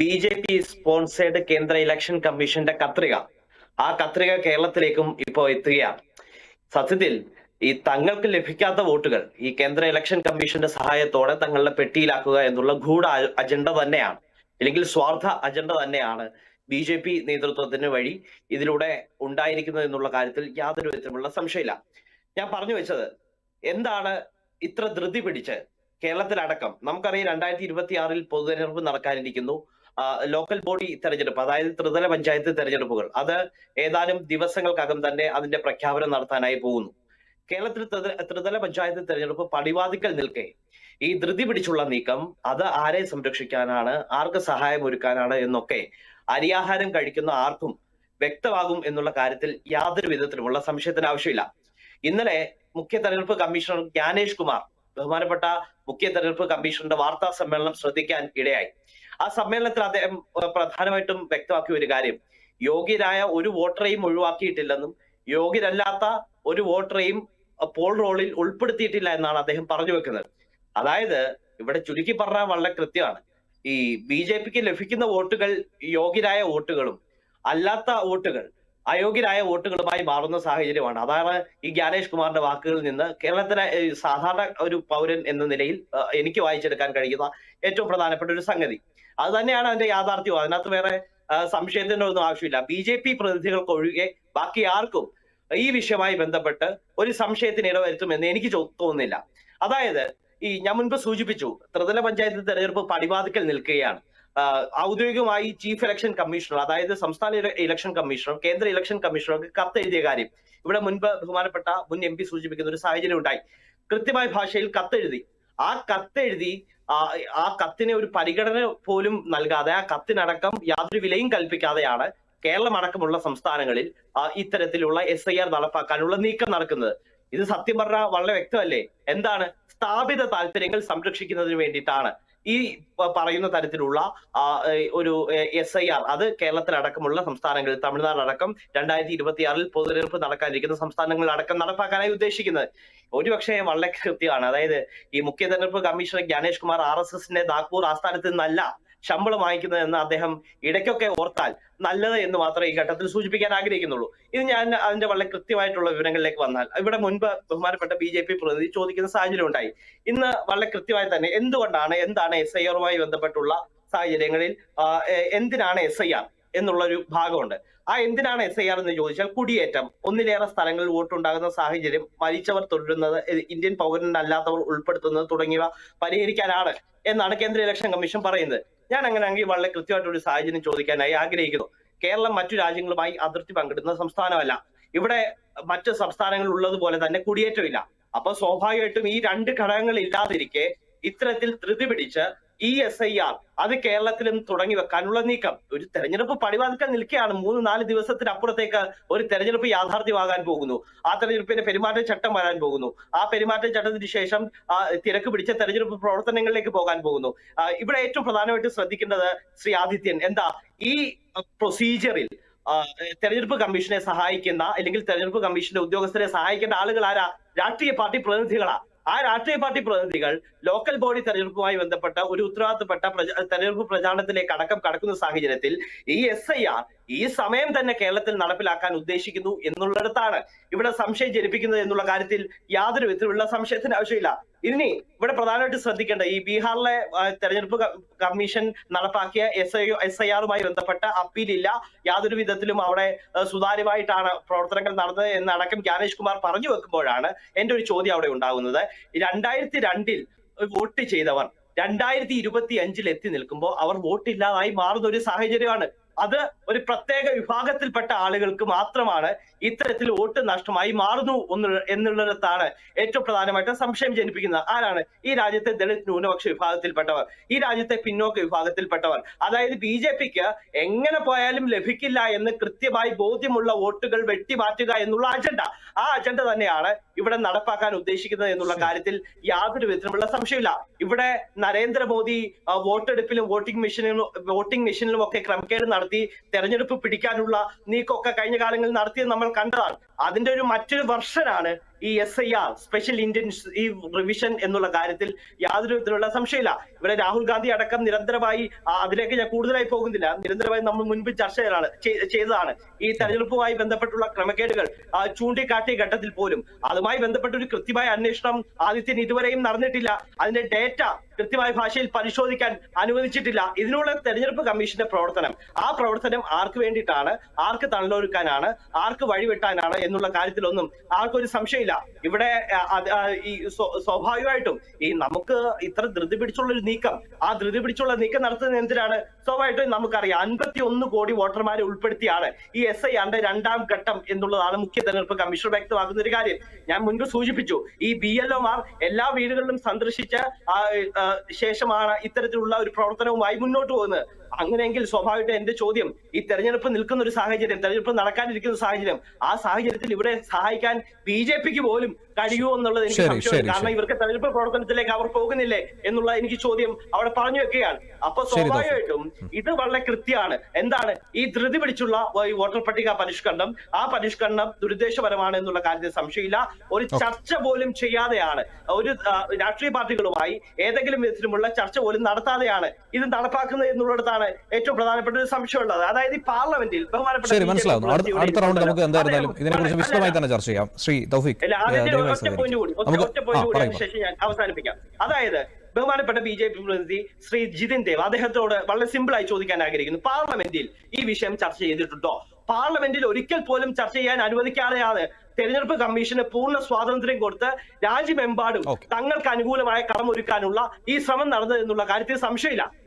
B J P sponsored കേന്ദ്ര election കമ്മീഷന്റെ കത്രിക. ആ കത്രിക കേരളത്തിലേക്കും ഇപ്പോൾ എത്തുകയാണ്. സത്യത്തിൽ ഈ തങ്ങൾക്ക് ലഭിക്കാത്ത വോട്ടുകൾ ഈ കേന്ദ്ര ഇലക്ഷൻ കമ്മീഷന്റെ സഹായത്തോടെ തങ്ങളുടെ പെട്ടിയിലാക്കുക എന്നുള്ള ഗൂഢ അജണ്ട തന്നെയാണ്. അല്ലെങ്കിൽ സ്വാർത്ഥ അജണ്ട തന്നെയാണ് ബി ജെ പി നേതൃത്വത്തിന് വഴി ഇതിലൂടെ ഉണ്ടായിരിക്കുന്നത് എന്നുള്ള കാര്യത്തിൽ യാതൊരു വിധത്തിലുള്ള സംശയമില്ല. ഞാൻ പറഞ്ഞു വെച്ചത് എന്താണ് ഇത്ര ധൃതി പിടിച്ച് കേരളത്തിലടക്കം? നമുക്കറിയാം രണ്ടായിരത്തി ഇരുപത്തി ആറിൽ പൊതുതെരഞ്ഞെടുപ്പ് നടക്കാനിരിക്കുന്നു. ലോക്കൽ ബോഡി തെരഞ്ഞെടുപ്പ് അതായത് ത്രിതല പഞ്ചായത്ത് തെരഞ്ഞെടുപ്പുകൾ. അത് ഏതാനും ദിവസങ്ങൾക്കകം തന്നെ അതിന്റെ പ്രഖ്യാപനം നടത്താനായി പോകുന്നു. കേരളത്തിൽ ത്രിത- ത്രിതല പഞ്ചായത്ത് തെരഞ്ഞെടുപ്പ് പടിവാതിക്കൽ നിൽക്കെ. ഈ ധൃതി പിടിച്ചുള്ള നീക്കം അത് ആരെ സംരക്ഷിക്കാനാണ് ആർക്ക് സഹായം ഒരുക്കാനാണ് എന്നൊക്കെ അരിയാഹാരം കഴിക്കുന്ന ആർക്കും വ്യക്തമാകും എന്നുള്ള കാര്യത്തിൽ യാതൊരു വിധത്തിലുമുള്ള സംശയത്തിന് ആവശ്യമില്ല. ഇന്നലെ മുഖ്യ തെരഞ്ഞെടുപ്പ് കമ്മീഷണർ ജ്ഞാനേഷ് കുമാർ ബഹുമാനപ്പെട്ട മുഖ്യ തെരഞ്ഞെടുപ്പ് കമ്മീഷണറുടെ വാർത്താ സമ്മേളനം ശ്രദ്ധിക്കാൻ ഇടയായി. ആ സമ്മേളനത്തിൽ അദ്ദേഹം പ്രധാനമായിട്ടും വ്യക്തമാക്കിയ ഒരു കാര്യം. യോഗ്യരായ ഒരു വോട്ടറെയും ഒഴിവാക്കിയിട്ടില്ലെന്നും യോഗ്യരല്ലാത്ത ഒരു വോട്ടറെയും പോൾ റോളിൽ ഉൾപ്പെടുത്തിയിട്ടില്ല എന്നാണ് അദ്ദേഹം പറഞ്ഞു വെക്കുന്നത്. അതായത് ഇവിടെ ചുരുക്കി പറഞ്ഞാൽ വളരെ കൃത്യമാണ്. ഈ ബി ജെ പിക്ക് ലഭിക്കുന്ന വോട്ടുകൾ യോഗ്യരായ വോട്ടുകളും അല്ലാത്ത വോട്ടുകൾ അയോഗ്യരായ വോട്ടുകളുമായി മാറുന്ന സാഹചര്യമാണ്. അതാണ് ഈ ജ്ഞാനേഷ് കുമാറിന്റെ വാക്കുകളിൽ നിന്ന് കേരളത്തിലെ സാധാരണ ഒരു പൗരൻ എന്ന നിലയിൽ എനിക്ക് വായിച്ചെടുക്കാൻ കഴിയുന്ന ഏറ്റവും പ്രധാനപ്പെട്ട ഒരു സംഗതി. അത് തന്നെയാണ് അതിന്റെ യാഥാർത്ഥ്യവും. അതിനകത്ത് വേറെ സംശയത്തിന്റെ ഒന്നും ആവശ്യമില്ല. ബി ജെ പി പ്രതിനിധികൾക്ക് ഒഴികെ ബാക്കി ആർക്കും ഈ വിഷയമായി ബന്ധപ്പെട്ട് ഒരു സംശയത്തിന് ഇടവരുത്തുമെന്ന് എനിക്ക് തോന്നുന്നില്ല. അതായത് ഈ ഞാൻ മുൻപ് സൂചിപ്പിച്ചു ത്രിതല പഞ്ചായത്ത് തെരഞ്ഞെടുപ്പ് പടിവാതിക്കൽ നിൽക്കുകയാണ്. ഔദ്യോഗികമായി ചീഫ് ഇലക്ഷൻ കമ്മീഷണർ അതായത് സംസ്ഥാന ഇലക്ഷൻ കമ്മീഷണർ കേന്ദ്ര ഇലക്ഷൻ കമ്മീഷണർക്ക് കത്ത് എഴുതിയ കാര്യം. ഇവിടെ മുൻപ് ബഹുമാനപ്പെട്ട മുൻ എം സൂചിപ്പിക്കുന്ന ഒരു സാഹചര്യം ഉണ്ടായി. കൃത്യമായ ഭാഷയിൽ കത്തെഴുതി. ആ കത്തെഴുതി ആ കത്തിന് ഒരു പരിഗണന പോലും നൽകാതെ ആ കത്തിനടക്കം യാതൊരു വിലയും കൽപ്പിക്കാതെയാണ് കേരളം അടക്കമുള്ള സംസ്ഥാനങ്ങളിൽ ഇത്തരത്തിലുള്ള എസ് ഐ ആർ നടപ്പാക്കാനുള്ള നീക്കം നടക്കുന്നത്. ഇത് സത്യം പറഞ്ഞാൽ വളരെ വ്യക്തമല്ലേ? എന്താണ്? സ്ഥാപിത താല്പര്യങ്ങൾ സംരക്ഷിക്കുന്നതിന് വേണ്ടിയിട്ടാണ്. ഈ പറയുന്ന തരത്തിലുള്ള ഒരു എസ് ഐ ആർ അത് കേരളത്തിലടക്കമുള്ള സംസ്ഥാനങ്ങളിൽ തമിഴ്നാടടക്കം രണ്ടായിരത്തി ഇരുപത്തിയാറിൽ പൊതുതെരഞ്ഞെടുപ്പ് നടക്കാനിരിക്കുന്ന സംസ്ഥാനങ്ങളിലടക്കം നടപ്പാക്കാനായി ഉദ്ദേശിക്കുന്നത്. ഒരുപക്ഷെ വളരെ കൃത്യമാണ്. അതായത് ഈ മുഖ്യ തെരഞ്ഞെടുപ്പ് commissioner Gyanesh Kumar R S എസിന്റെ നാഗ്പൂർ ആസ്ഥാനത്ത് നിന്നല്ല ശമ്പളം വാങ്ങിക്കുന്നത് എന്ന് അദ്ദേഹം ഇടയ്ക്കൊക്കെ ഓർത്താൽ നല്ലത് എന്ന് മാത്രമേ ഈ ഘട്ടത്തിൽ സൂചിപ്പിക്കാൻ ആഗ്രഹിക്കുന്നുള്ളൂ. ഇത് ഞാൻ അതിന്റെ വളരെ കൃത്യമായിട്ടുള്ള വിവരങ്ങളിലേക്ക് വന്നാൽ ഇവിടെ മുൻപ് ബഹുമാനപ്പെട്ട ബി ജെ പി പ്രതിനിധി ചോദിക്കുന്ന സാഹചര്യം ഉണ്ടായി. ഇന്ന് വളരെ കൃത്യമായി തന്നെ എന്തുകൊണ്ടാണ് എന്താണ് എസ് ഐ ആറുമായി ബന്ധപ്പെട്ടുള്ള സാഹചര്യങ്ങളിൽ എന്തിനാണ് എസ് ഐ ആർ എന്നുള്ള ഒരു ഭാഗമുണ്ട്. ആ എന്തിനാണ് എസ് ഐ ആർ എന്ന് ചോദിച്ചാൽ കുടിയേറ്റം. ഒന്നിലേറെ സ്ഥലങ്ങളിൽ വോട്ടുണ്ടാകുന്ന സാഹചര്യം മരിച്ചവർ തുടരുന്നത് ഇന്ത്യൻ പൗരനല്ലാത്തവർ ഉൾപ്പെടുത്തുന്നത് തുടങ്ങിയവ പരിഹരിക്കാനാണ് എന്നാണ് കേന്ദ്ര ഇലക്ഷൻ കമ്മീഷൻ പറയുന്നത്. ഞാൻ അങ്ങനെയാണെങ്കിൽ വളരെ കൃത്യമായിട്ട് ഒരു സാഹചര്യം ചോദിക്കാനായി ആഗ്രഹിക്കുന്നു. കേരളം മറ്റു രാജ്യങ്ങളുമായി അതിർത്തി പങ്കിടുന്ന സംസ്ഥാനമല്ല. ഇവിടെ മറ്റ് സംസ്ഥാനങ്ങളിൽ ഉള്ളതുപോലെ തന്നെ കുടിയേറ്റമില്ല. അപ്പൊ സ്വാഭാവികമായിട്ടും ഈ രണ്ട് ഘടകങ്ങൾ ഇല്ലാതിരിക്കെ ഇത്തരത്തിൽ ധൃതി പിടിച്ച് ഈ എസ് ഐ ആർ അത് കേരളത്തിലും തുടങ്ങി വെക്കാനുള്ള നീക്കം. ഒരു തെരഞ്ഞെടുപ്പ് പടിവാതിക്കൽ നിൽക്കുകയാണ് മൂന്ന് നാല് ദിവസത്തിനപ്പുറത്തേക്ക് ഒരു തെരഞ്ഞെടുപ്പ് യാഥാർത്ഥ്യമാകാൻ പോകുന്നു. ആ തെരഞ്ഞെടുപ്പിന്റെ പെരുമാറ്റച്ചട്ടം വരാൻ പോകുന്നു. ആ പെരുമാറ്റച്ചട്ടത്തിന് ശേഷം തിരക്ക് പിടിച്ച തെരഞ്ഞെടുപ്പ് പ്രവർത്തനങ്ങളിലേക്ക് പോകാൻ പോകുന്നു. ഇവിടെ ഏറ്റവും പ്രധാനമായിട്ട് ശ്രദ്ധിക്കേണ്ടത് ശ്രീ ആദിത്യൻ. എന്താ? ഈ പ്രൊസീജിയറിൽ തെരഞ്ഞെടുപ്പ് കമ്മീഷനെ സഹായിക്കുന്ന അല്ലെങ്കിൽ തെരഞ്ഞെടുപ്പ് കമ്മീഷന്റെ ഉദ്യോഗസ്ഥരെ സഹായിക്കേണ്ട ആളുകൾ ആരാ രാഷ്ട്രീയ പാർട്ടി പ്രതിനിധികളാ. ആ രാഷ്ട്രീയ പാർട്ടി പ്രതിനിധികൾ ലോക്കൽ ബോഡി തെരഞ്ഞെടുപ്പുമായി ബന്ധപ്പെട്ട ഒരു ഉത്തരവാദിത്തപ്പെട്ട തെരഞ്ഞെടുപ്പ് പ്രചാരണത്തിലേക്ക് അടക്കം കടക്കുന്ന സാഹചര്യത്തിൽ ഈ എസ് ഐ ആർ ഈ സമയം തന്നെ കേരളത്തിൽ നടപ്പിലാക്കാൻ ഉദ്ദേശിക്കുന്നു എന്നുള്ളിടത്താണ് ഇവിടെ സംശയം ജനിപ്പിക്കുന്നത് എന്നുള്ള കാര്യത്തിൽ യാതൊരു വിധത്തിലുള്ള സംശയത്തിന് ആവശ്യമില്ല. ഇനി ഇവിടെ പ്രധാനമായിട്ട് ശ്രദ്ധിക്കേണ്ട ഈ ബീഹാറിലെ തെരഞ്ഞെടുപ്പ് കമ്മീഷൻ നടപ്പാക്കിയ എസ് ഐ എസ് ഐ ആറുമായി ബന്ധപ്പെട്ട അപ്പീലില്ല. യാതൊരു വിധത്തിലും അവിടെ സുതാര്യമായിട്ടാണ് പ്രവർത്തനങ്ങൾ നടന്നത് എന്നടക്കം ജ്ഞാനേഷ് കുമാർ പറഞ്ഞു വെക്കുമ്പോഴാണ് എന്റെ ഒരു ചോദ്യം അവിടെ ഉണ്ടാകുന്നത്. രണ്ടായിരത്തി രണ്ടിൽ വോട്ട് ചെയ്തവർ രണ്ടായിരത്തി ഇരുപത്തി അഞ്ചിൽ എത്തി നിൽക്കുമ്പോൾ അവർ വോട്ടില്ലാതായി മാറുന്ന ഒരു സാഹചര്യമാണ്. അത് ഒരു പ്രത്യേക വിഭാഗത്തിൽപ്പെട്ട ആളുകൾക്ക് മാത്രമാണ് ഇത്തരത്തിൽ വോട്ട് നഷ്ടമായി മാറുന്നു എന്നുള്ളതാണ് എന്നുള്ളിടത്താണ് ഏറ്റവും പ്രധാനമായിട്ട് സംശയം ജനിപ്പിക്കുന്നത്. ആരാണ്? ഈ രാജ്യത്തെ ദളിത് ന്യൂനപക്ഷ വിഭാഗത്തിൽപ്പെട്ടവർ. ഈ രാജ്യത്തെ പിന്നോക്ക വിഭാഗത്തിൽപ്പെട്ടവർ. അതായത് ബി ജെ പിക്ക് എങ്ങനെ പോയാലും ലഭിക്കില്ല എന്ന് കൃത്യമായി ബോധ്യമുള്ള വോട്ടുകൾ വെട്ടിമാറ്റുക എന്നുള്ള അജണ്ട. ആ അജണ്ട തന്നെയാണ് ഇവിടെ നടപ്പാക്കാൻ ഉദ്ദേശിക്കുന്നത് എന്നുള്ള കാര്യത്തിൽ യാതൊരു വിധത്തിലുള്ള സംശയമില്ല ഇവിടെ നരേന്ദ്രമോദി വോട്ടെടുപ്പിലും വോട്ടിംഗ് മെഷീനിലും വോട്ടിംഗ് മെഷീനിലും ഒക്കെ ക്രമക്കേട് നടത്തി തെരഞ്ഞെടുപ്പ് പിടിക്കാനുള്ള നീക്കമൊക്കെ കഴിഞ്ഞ കാലങ്ങളിൽ നടത്തിയത് നമ്മൾ കണ്ടതാണ്. അതിന്റെ ഒരു മറ്റൊരു വെർഷനാണ് ഈ S I R special intensive revision എന്നുള്ള കാര്യത്തിൽ യാതൊരു വിധത്തിലുള്ള സംശയമില്ല. ഇവിടെ രാഹുൽ ഗാന്ധി അടക്കം നിരന്തരമായി അതിലേക്ക് ഞാൻ കൂടുതലായി പോകുന്നില്ല. നിരന്തരമായി നമ്മൾ മുൻപ് ചർച്ച ചെയ്തതാണ് ചെയ്- ചെയ്തതാണ്. ഈ തെരഞ്ഞെടുപ്പുമായി ബന്ധപ്പെട്ടുള്ള ക്രമക്കേടുകൾ ചൂണ്ടിക്കാട്ടിയ ഘട്ടത്തിൽ പോലും അതുമായി ബന്ധപ്പെട്ട ഒരു കൃത്യമായ അന്വേഷണം ആദിത്യൻ ഇതുവരെയും നടന്നിട്ടില്ല. അതിന്റെ ഡേറ്റ കൃത്യമായ ഭാഷയിൽ പരിശോധിക്കാൻ അനുവദിച്ചിട്ടില്ല. ഇതിനുള്ള തെരഞ്ഞെടുപ്പ് കമ്മീഷന്റെ പ്രവർത്തനം ആ പ്രവർത്തനം ആർക്ക് വേണ്ടിയിട്ടാണ് ആർക്ക് തള്ളൊരുക്കാനാണ് ആർക്ക് വഴിവെട്ടാനാണ് എന്നുള്ള കാര്യത്തിലൊന്നും ആർക്കൊരു സംശയമില്ല ഇവിടെ ഈ സ്വാഭാവികമായിട്ടും ഈ നമുക്ക് ഇത്ര ധൃതി പിടിച്ചുള്ള ഒരു നീക്കം ആ ധൃതി പിടിച്ചുള്ള നീക്കം നടത്തുന്നത് എന്തിനാണ്? സ്വാഭാവികമായിട്ടും നമുക്കറിയാം അൻപത്തി ഒന്ന് കോടി വോട്ടർമാരെ ഉൾപ്പെടുത്തിയാണ് ഈ എസ് ഐ ആറിന്റെ രണ്ടാം ഘട്ടം എന്നുള്ളതാണ് മുഖ്യ തെരഞ്ഞെടുപ്പ് കമ്മീഷൻ വ്യക്തമാക്കുന്ന ഒരു കാര്യം. ഞാൻ മുൻപ് സൂചിപ്പിച്ചു ഈ ബി എൽ ഒമാർ എല്ലാ വീടുകളിലും സന്ദർശിച്ച ശേഷമാണ് ഇത്തരത്തിലുള്ള ഒരു പ്രവർത്തനവുമായി മുന്നോട്ട് പോകുന്നത്. അങ്ങനെയെങ്കിൽ സ്വാഭാവികമായിട്ട് എന്റെ ചോദ്യം ഈ തെരഞ്ഞെടുപ്പ് നിൽക്കുന്ന ഒരു സാഹചര്യം തെരഞ്ഞെടുപ്പ് നടക്കാനിരിക്കുന്ന സാഹചര്യം ആ സാഹചര്യത്തിൽ ഇവിടെ സഹായിക്കാൻ ബി ജെ പിക്ക് പോലും കഴിയുമോ എന്നുള്ളത് എനിക്ക് സംശയമുണ്ട് കാരണം ഇവർക്ക് തെരഞ്ഞെടുപ്പ് പ്രവർത്തനത്തിലേക്ക് അവർ പോകുന്നില്ലേ എന്നുള്ള എനിക്ക് ചോദ്യം അവിടെ പറഞ്ഞു വെക്കുകയാണ്. അപ്പൊ സ്വാഭാവികമായിട്ടും ഇത് വളരെ കൃത്യമാണ്. എന്താണ്? ഈ ധൃതി പിടിച്ചുള്ള ഈ വോട്ടർ പട്ടിക പരിഷ്കരണം ആ പരിഷ്കരണം ദുരുദ്ദേശപരമാണ് എന്നുള്ള കാര്യത്തിൽ സംശയമില്ല. ഒരു ചർച്ച പോലും ചെയ്യാതെയാണ്. ഒരു രാഷ്ട്രീയ പാർട്ടികളുമായി ഏതെങ്കിലും വിധത്തിലുമുള്ള ചർച്ച പോലും നടത്താതെയാണ് ഇത് നടപ്പാക്കുന്നത് എന്നുള്ളിടത്താണ് ഏറ്റവും പ്രധാനപ്പെട്ട ഒരു സംശയമുള്ളത്. അതായത് ഈ പാർലമെന്റിൽ ബഹുമാനപ്പെട്ട ശരി മനസ്സിലാവുന്നു അടുത്ത റൗണ്ട് നമുക്ക് എന്തായിരുന്നാലും ഇതിനെക്കുറിച്ച് വിശദമായി തന്നെ ചർച്ച ചെയ്യാം. ശ്രീ ദയവായി ഒറ്റ പോയിന്റ് കൂടി ഒറ്റ- പോയിന്റ് കൂടി അതിനുശേഷം ഞാൻ അവസാനിപ്പിക്കാം. അതായത് ബഹുമാനപ്പെട്ട ബി. ജെ. പി പ്രതിനിധി ശ്രീ ജിതിൻ ദേവ് അദ്ദേഹത്തോട് വളരെ സിമ്പിൾ ആയി ചോദിക്കാൻ ആഗ്രഹിക്കുന്നു. പാർലമെന്റിൽ ഈ വിഷയം ചർച്ച ചെയ്തിട്ടുണ്ടോ? പാർലമെന്റിൽ ഒരിക്കൽ പോലും ചർച്ച ചെയ്യാൻ അനുവദിക്കാതെയാണ് തെരഞ്ഞെടുപ്പ് കമ്മീഷന് പൂർണ സ്വാതന്ത്ര്യം കൊടുത്ത് രാജ്യമെമ്പാടും. തങ്ങൾക്ക് അനുകൂലമായ കളമൊരുക്കാനുള്ള ഈ ശ്രമം നടന്നതെന്നുള്ള കാര്യത്തിൽ സംശയമില്ല.